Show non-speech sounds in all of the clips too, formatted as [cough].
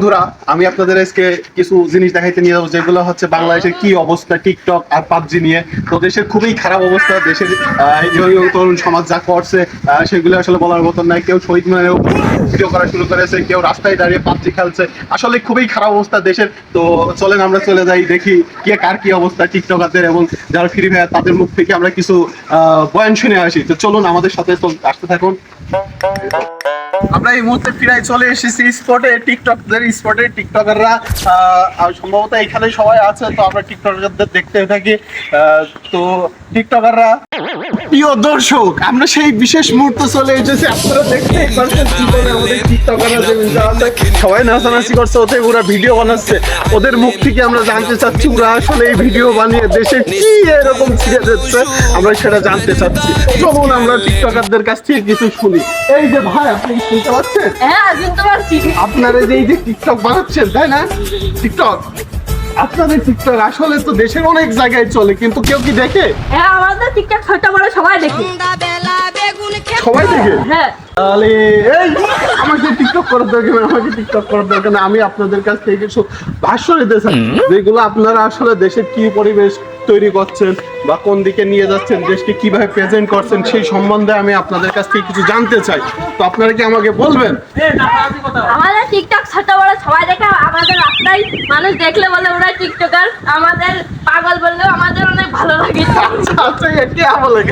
বন্ধুরা আমি আপনাদের আজকে কিছু জিনিস দেখাইতে নিয়ে যাব যেগুলো হচ্ছে বাংলাদেশের কি অবস্থা টিকটক আর পাবজি নিয়ে। তো দেশের খুবই খারাপ অবস্থা দেশের তরুণ সমাজ যা করছে সেগুলো আসলে বলার মতন নাই। কেউ শহীদ মিনারেও ভিডিও করা শুরু করেছে কেউ রাস্তায় দাঁড়িয়ে পাবজি খেলছে। আসলে খুবই খারাপ অবস্থা দেশের। তো চলেন আমরা চলে যাই দেখি কে কার কি অবস্থা টিকটকারদের এবং যারা ফ্রি ফায়ার তাদের মুখ থেকে আমরা কিছু আহ, বয়ান শুনে আসি। তো চলুন আমাদের সাথে আসতে থাকুন। আমরা এই মুহূর্তে ফিরাই চলে এসেছি স্পটে টিকটকদের স্পটে টিকটকাররা সম্ভবত এখানে সবাই আছে, তো আমরা টিকটকারদের দেখতে থাকি। তো টিকটকাররা প্রিয় দর্শক আমরা সেই বিশেষ মুহূর্তে চলে এসেছি। আপনারা আমাদের যা আছে, সবাই নাচানাচি করছে ওতে ওরা ভিডিও বানাচ্ছে। ওদের মুখ থেকে আমরা জানতে চাচ্ছি ওরা আসলে এই ভিডিও বানিয়ে দেশে কি এরকম ছিঁড়ে দিচ্ছে আমরা সেটা জানতে চাচ্ছি। চলুন আমরা টিকটকারদের কাছ থেকে কিছু শুনি। এই যে ভাই আপনি শুনতে পাচ্ছেন? হ্যাঁ শুনতে পারছি আপনারা যে এই যে টিকটক বানাচ্ছেন তাই না? টিকটক। আপনাদের টিকটক আসলে তো দেশের অনেক জায়গায় চলে কিন্তু কেউ কি দেখে? হ্যাঁ আমাদের টিকটক ছোট বড় সবাই দেখে। সবাই দেখে? হ্যাঁ। তাহলে এই আমাকে টিকটক করার দরকার নেই, আমাকে টিকটক করার দরকার নেই। আমি আপনাদের কাছ থেকে কিছু ভাষ্য নিতে চাই যেগুলো আপনারা আসলে দেশের কি পরিবেশ তৈরি করছেন বা কোন দিকে নিয়ে যাচ্ছেন দেশকে কীভাবে প্রেজেন্ট করছেন সেই সম্বন্ধে আমি আপনাদের কাছ থেকে কিছু জানতে চাই। তো আপনারা কি আমাকে বলবেন? আমাদের টিকটক ছোট বড় সবাই দেখে আমাদের রাস্তায় মানুষ দেখলে বলে ওরা টিকটকার আমাদের পাগল বললেও আমাদের অনেক ভালো লাগে। আচ্ছা আচ্ছা কে বলে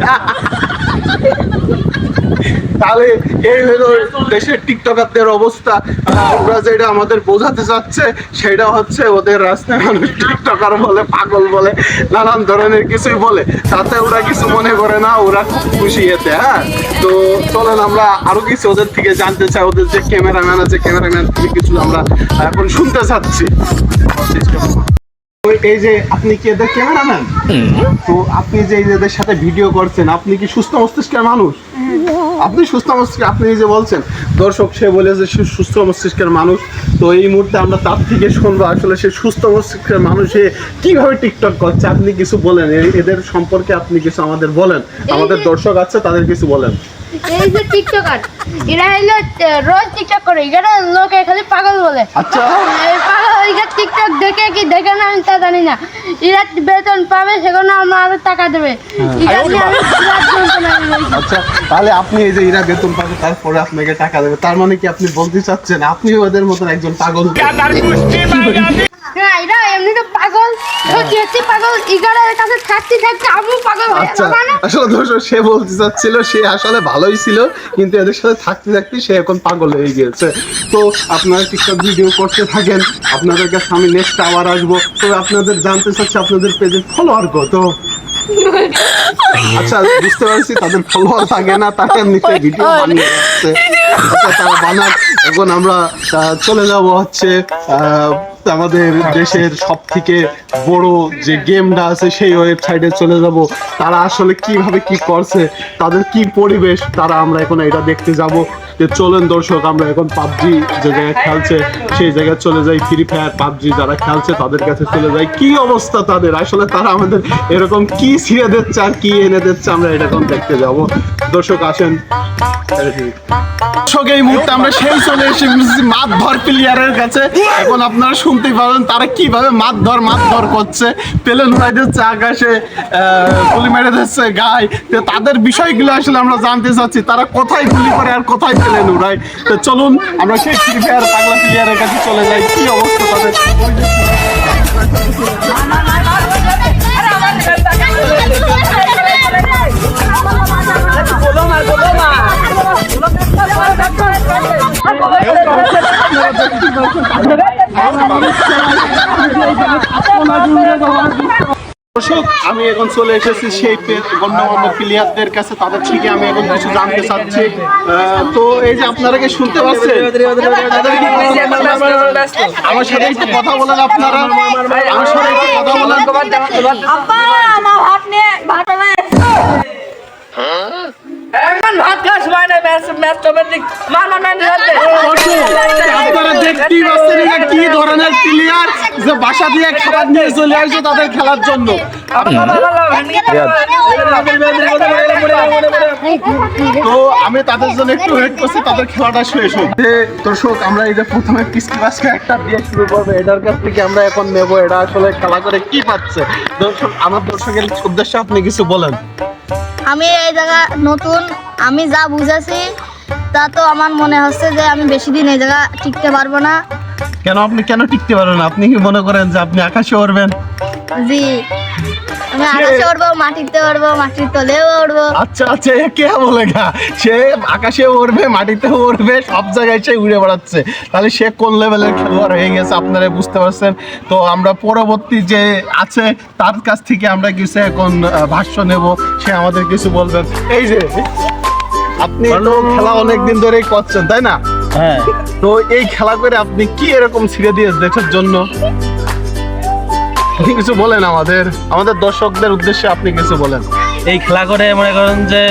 তাহলে এই হলো দেশের টিকটকারদের অবস্থা। ওরা যেটা আমাদের বোঝাতে চাচ্ছে, সেটা হচ্ছে ওদের রাস্তায় মানুষ টিকটকার বলে, পাগল বলে, নানান ধরনের কিছুই বলে। তাতে ওরা কিছু মনে করে না, ওরা খুব খুশি এতে হ্যাঁ? তো চলেন আমরা আরও কিছু ওদের থেকে জানতে চাই, ওদের যে ক্যামেরাম্যান আছে, ক্যামেরাম্যান থেকে কিছু আমরা এখন শুনতে চাচ্ছি। এই যে আপনি কি এদের ক্যামেরাম্যান? তো আপনি যে এদের সাথে ভিডিও করছেন আপনি কি সুস্থ মস্তিষ্কের মানুষ? আপনি সুস্থ মস্তিষ্ক আপনি যে বলছেন দর্শক সে বলে যে সে সুস্থ মস্তিষ্কের মানুষ। তো এই মুহূর্তে আমরা তার থেকে শুনব আসলে সে সুস্থ মস্তিষ্কের মানুষে কীভাবে টিকটক করছে? আপনি কিছু বলেন এদের সম্পর্কে আপনি কিছু আমাদের বলেন। আমাদের দর্শক আছে তাদের কিছু বলেন। এই যে টিকটকার এরা আহ, রোজ টিকটক করে এরা লোকে খালি পাগল বলে। আচ্ছা। এরা টিকটক দেখে কি দেখে না আমি তা জানি না। এরা বেতন পাবে সেখানে আমার আরও টাকা দেবে। আমি রয়েছি। আচ্ছা তাহলে আপনি এই যে এরা বেতন পাবে তারপরে আপনাকে টাকা দেবে। তার মানে কি আপনি বলতে চাচ্ছেন আপনিও ওদের মতন একজন পাগল হ্যাঁ এরা এমনি তো পাগল। সত্যি সত্যি পাগল ইগারের কাছে থাকতে থাকতে আমিও পাগল হয়ে আচ্ছা না? আসলে সে বলতে চাচ্ছিল সে আসলে ভালোই ছিল কিন্তু এদের সাথে থাকতে থাকতে সে এখন পাগল হয়ে গিয়েছে। তো আপনারা টিকটক ভিডিও করতে থাকেন আপনাদের কাছে আমি নেক্সট আবার আসব। তো আপনাদের জানতে চাচ্ছি আপনাদের পেজের ফলোয়ার কত? আচ্ছা বুঝতে পারছি তাদের ফলোয়ার থাকে না তাকে নিচে ভিডিও বানিয়ে রাখছে। আচ্ছা তারা বানাক। এখন আমরা চলে যাব হচ্ছে আহ, আমাদের দেশের সব থেকে বড় যে গেমটা আছে সেই ওয়েবসাইটে চলে যাব। তারা আসলে কীভাবে কি করছে, তাদের কি পরিবেশ, তারা আমরা এখন এটা দেখতে যাব। যে চলেন দর্শক, আমরা এখন পাবজি যে জায়গায় খেলছে, সেই জায়গায় চলে যাই। ফ্রি ফায়ার পাবজি যারা খেলছে, তাদের কাছে চলে যাই। কি অবস্থা তাদের? আসলে তারা আমাদের এরকম কি ছিঁড়ে দিচ্ছে আর কি এনে দিচ্ছে, আমরা এটা এখন দেখতে যাব। দর্শক, আসেন। দর্শক এই মুহূর্তে আমরা সেই চলে এসেছি মাছ ধর প্লেয়ারের কাছে। এখন আপনারা শুনতেই পাবেন তারা কীভাবে মারধর ধর মাছ ধর করছে। পেলেন উড়াই দিচ্ছে আকাশে গুলি মেরে দিচ্ছে গায়ে তো তাদের বিষয়গুলো আসলে আমরা জানতে চাচ্ছি, তারা কোথায় গুলি করে আর কোথায় পেলেন উড়াই তো চলুন, আমরা সেই ফ্রি ফায়ার পাগলা প্লেয়ারের কাছে চলে যাই, কি অবস্থা তাদের? আমি এখন চলে এসেছি সেই গণ্যমান্য প্লেয়ারদের কাছে তাদের থেকে আমি এখন কিছু জানতে চাচ্ছি। তো এই যে আপনারা কি শুনতে পাচ্ছেন? আমার সাথে একটু কথা বলেন আপনারা। আমার সাথে একটু কথা বলেন। এখন ভাত খাওয়ার সময় ম্যাচ ম্যাচ টপের দিক মা না না আপনারা দেখতেই পাচ্ছেন কি ধরনের প্লেয়ার যে বাসা দিয়ে খাবার নিয়ে চলে আসছে তাদের খেলার জন্য। তো আমি তাদের জন্য একটু ওয়েট করছি তাদের খেলাটা শেষ হোক। দর্শক আমরা এই যে প্রথমে কিস্তি মাসকে একটা দিয়ে শুরু করব। এটার কাছ থেকে আমরা এখন নেব এটা আসলে খেলা করে কি পাচ্ছে দর্শক আমার দর্শকের উদ্দেশ্যে আপনি কিছু বলেন। আমি এই জায়গা নতুন আমি যা বুঝেছি তা তো আমার মনে হচ্ছে যে আমি বেশি দিন এই জায়গা টিকতে পারব না। কেন আপনি কেন টিকতে পারবেন না? আপনি কি মনে করেন যে আপনি আকাশে উড়বেন? জি। আমি আকাশে উঠবো মাটিতে উঠবো মাটির তলেও উঠবো আচ্ছা আচ্ছা এ কে বলে গা? সে আকাশে উড়বে মাটিতে উড়বে সব জায়গায় সে উড়ে বেড়াচ্ছে। তাহলে সে কোন লেভেলের খেলোয়াড় হয়ে গেছে আপনারা বুঝতে পারছেন? তো আমরা পরবর্তী যে আছে তার কাছ থেকে আমরা কিছু এখন ভাষ্য নেব। সে আমাদের কিছু বলবেন। এই যে আপনি তো খেলা অনেকদিন ধরেই করছেন তাই না? হ্যাঁ। তো এই খেলা করে আপনি কি এরকম ছিঁড়ে দিয়ে দেশের জন্য? আপনি কিছু বলেন আমাদের। আমাদের দর্শকদের উদ্দেশ্যে আপনি কিছু বলেন। এই খেলা করে মনে করেন যে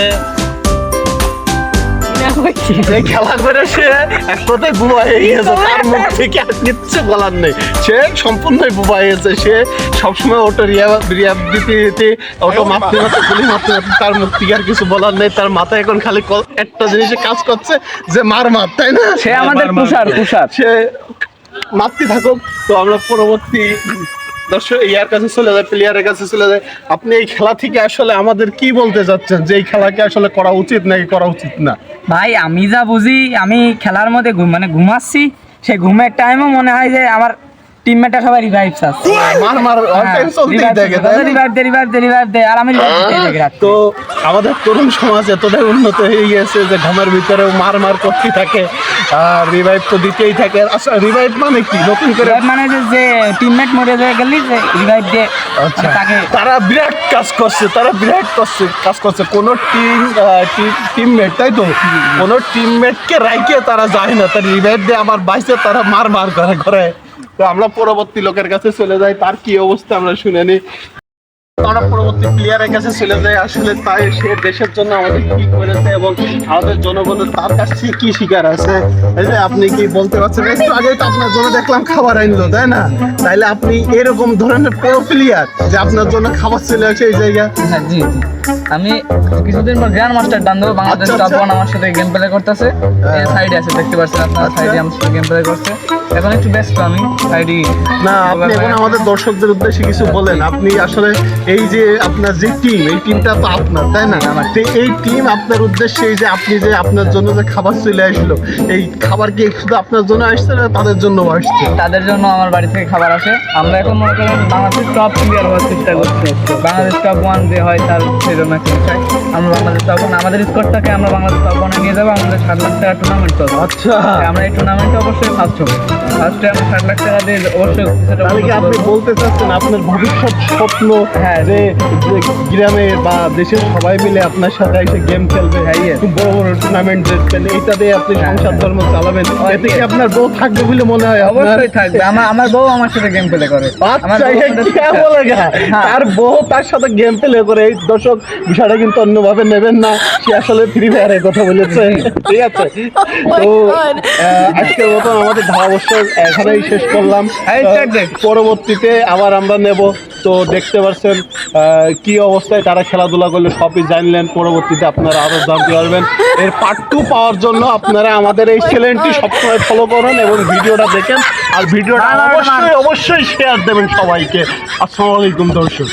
এই খেলা করে সে এক কথায় বুবা হয়ে গেছে তার মুখ থেকে আর কিচ্ছু বলার নেই। সে সম্পূর্ণই বুবা সে সবসময় ওটো রিয়া রিয়াব দিতে দিতে ওটো মারতে মারতে গুলি মারতে মারতে তার মুখ থেকে আর কিছু বলার নেই। তার মাথায় এখন খালি একটা জিনিসে কাজ করছে যে মার মার তাই না? সে আমাদের তুষার তুষার। সে মারতে থাকুক। তো আমরা পরবর্তী দর্শক, ইয়ার কাছে চলে যায় প্লেয়ারের কাছে চলে যায়। আপনি এই খেলা থেকে আসলে আমাদের কি বলতে চাচ্ছেন? যে এই খেলাকে আসলে করা উচিত নাকি করা উচিত না? ভাই, আমি যা বুঝি, আমি খেলার মধ্যে মানে ঘুমাচ্ছি সেই ঘুমের টাইমও মনে হয় যে আমার টিমমেটরা সবাই রিভাইভ চাচ্ছে মার মার টাইম চলতেই থাকে রিভাইভ দে রিভাইভ দে রিভাইভ দে আর আমি। তো আমাদের তরুণ সমাজ এতটাই উন্নত হয়ে গেছে যে ঘুমের ভিতরেও মার মার করতে থাকে। আর রিভাইভ তো দিতেই থাকে। আচ্ছা রিভাইভ মানে কি? নতুন করে মানে যে টিমমেট মরে যায় গেলি যে রিভাইভ দে আচ্ছা তারা বিরাট কাজ করছে তারা বিরাট করছে কাজ করছে। কোন টিম টিমমেট তাই তো? কোন টিমমেটকে রাইকে তারা যায় না। তার রিভাইভ দিয়ে আমার বাইসে তারা মার মার করে করে। তো আমরা পরবর্তী লোকের কাছে চলে যাই তার কি অবস্থা আমরা শুনে নিই। আমরা পরবর্তী প্লেয়ারের কাছে চলে যাই আসলে তাই সে দেশের জন্য আমাদের কি করেছে এবং আমাদের জনগণের তার কাছ থেকে কি শিকার আছে। এই যে আপনি কি বলতে পারছেন? একটু আগে তো আপনার জন্য দেখলাম খাবার আনলো তাই না? তাইলে আপনি এরকম ধরনের প্রো প্লেয়ার যে আপনার জন্য খাবার চলে আসে এই জায়গায় হ্যাঁ জি জি। আমি কিছুদিন পর গ্র্যান্ড মাস্টার ডান দেবো বাংলাদেশ আচ্ছা, টপ আচ্ছা। ওয়ান আমার সাথে গেম প্লে করতেছে এই সাইডে আছে দেখতে পাচ্ছেন আপনার আচ্ছা। সাইডে আমার সাথে গেম প্লে করছে। এখন একটু ব্যস্ত আমি সাইডে না আপনি এখন আমাদের দর্শকদের উদ্দেশ্যে কিছু বলেন। আপনি আসলে এই যে আপনার যে টিম এই টিমটা তো আপনার তাই না? তো এই টিম আপনার উদ্দেশ্যে এই যে আপনি যে আপনার জন্য যে খাবার চলে আসলো এই খাবার কি শুধু আপনার জন্য আসছে না তাদের জন্য আসছে? তাদের জন্য আমার বাড়ি থেকে খাবার আসে। আমরা এখন মনে করেন বাংলাদেশ টপ প্লেয়ার হওয়ার চেষ্টা করছি। বাংলাদেশ টপ ওয়ান যে হয় তার সেরকম একটা বিষয় আমরা বাংলাদেশ টপ ওয়ান আমাদের স্কোরটাকে আমরা বাংলাদেশ টপ ওয়ানে নিয়ে যাব আমাদের ষাট লাখ টাকা টুর্নামেন্ট চলবে। আচ্ছা। আমরা এই টুর্নামেন্টে অবশ্যই ফার্স্ট হব। ফার্স্টে আমরা ষাট লাখ টাকা দিয়ে অবশ্যই তাহলে কি আপনি বলতে চাচ্ছেন আপনার ভবিষ্যৎ স্বপ্ন হ্যাঁ। যে যে গ্রামে বা দেশের সবাই মিলে আপনার সাথে এসে গেম খেলবে হ্যাঁ, বড় বড় টুর্নামেন্ট জিতবেন এইটা দিয়ে আপনি হ্যাঁ, সংসার ধর্ম চালাবেন। এতে কি আপনার বউ থাকবে বলে মনে হয় অবশ্যই থাকবে। আমার আমার বউ আমার সাথে গেম প্লে করে। আমার আচ্ছা বউ। বলে। তার বউ তার সাথে গেম প্লে করে। এই দর্শক বিষয়টা কিন্তু অন্যভাবে নেবেন না। সে আসলে ফ্রি ফায়ারের কথা বলেছে। [laughs] ঠিক আছে? [laughs] তো আহ, আজকের মতো আমাদের এখানেই শেষ করলাম। পরবর্তীতে আবার আমরা নেব। তো দেখতে পাচ্ছেন কি অবস্থায় তারা খেলাধুলা করলে সবই জানলেন। পরবর্তীতে আপনারা আরও জানতে পারবেন। এর পার্ট টু পাওয়ার জন্য আপনারা আমাদের এই চ্যানেলটি সবসময় ফলো করুন এবং ভিডিওটা দেখেন। আর ভিডিওটা অবশ্যই অবশ্যই শেয়ার দেবেন সবাইকে। আসসালামু আলাইকুম দর্শক।